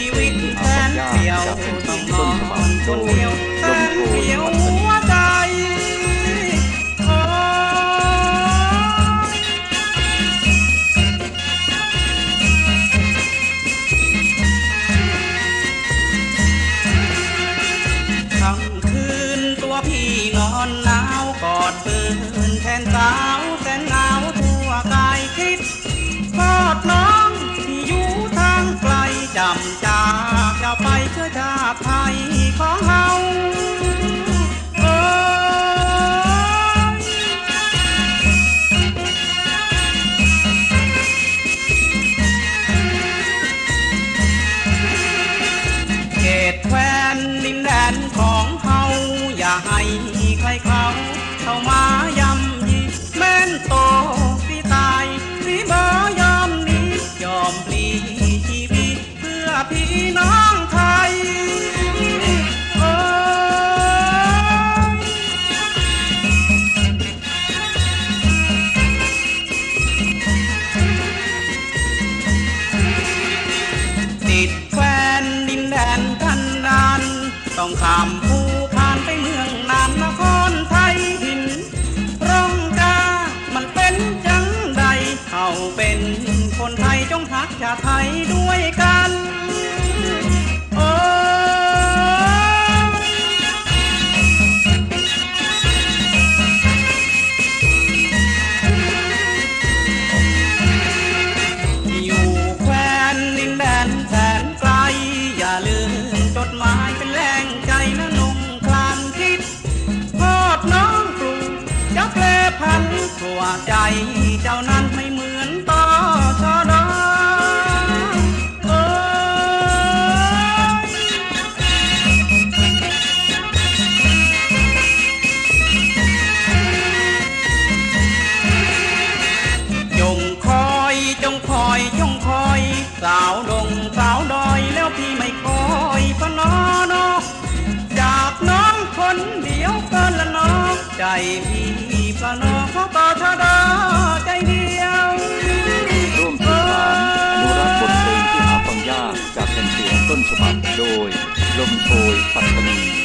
ีวิตแทนเดียวต้องนอนคนเดียวฉันเดียวหัวใจทั้งคืนตัวพี่นอนหนาวกอดเปืนแทนสาว ใครเขาเข้ามา เขาเป็นคนไทยจงหักชาติไทยด้วยกันโอ้ยอยู่แควนดินแดนแสนไกล อย่าลืมจดหมายเป็นแรงใจนะนุ่งคลานคิดโทษน้องกรุงจะแปรพันตัวใจเจ้านั้น สาวดงสาวดอยแล้วพี่ไม่คอยพนอนอจากน้องคนเดียวเกินละนอใจพี่พนอเขาต่อชะดาใจเดียวร่วมสื่อสารอนุรักษ์บทเพลงที่หาฟังยากจากแผ่นเสียงต้นฉบับโดยลมโชยปัตตานี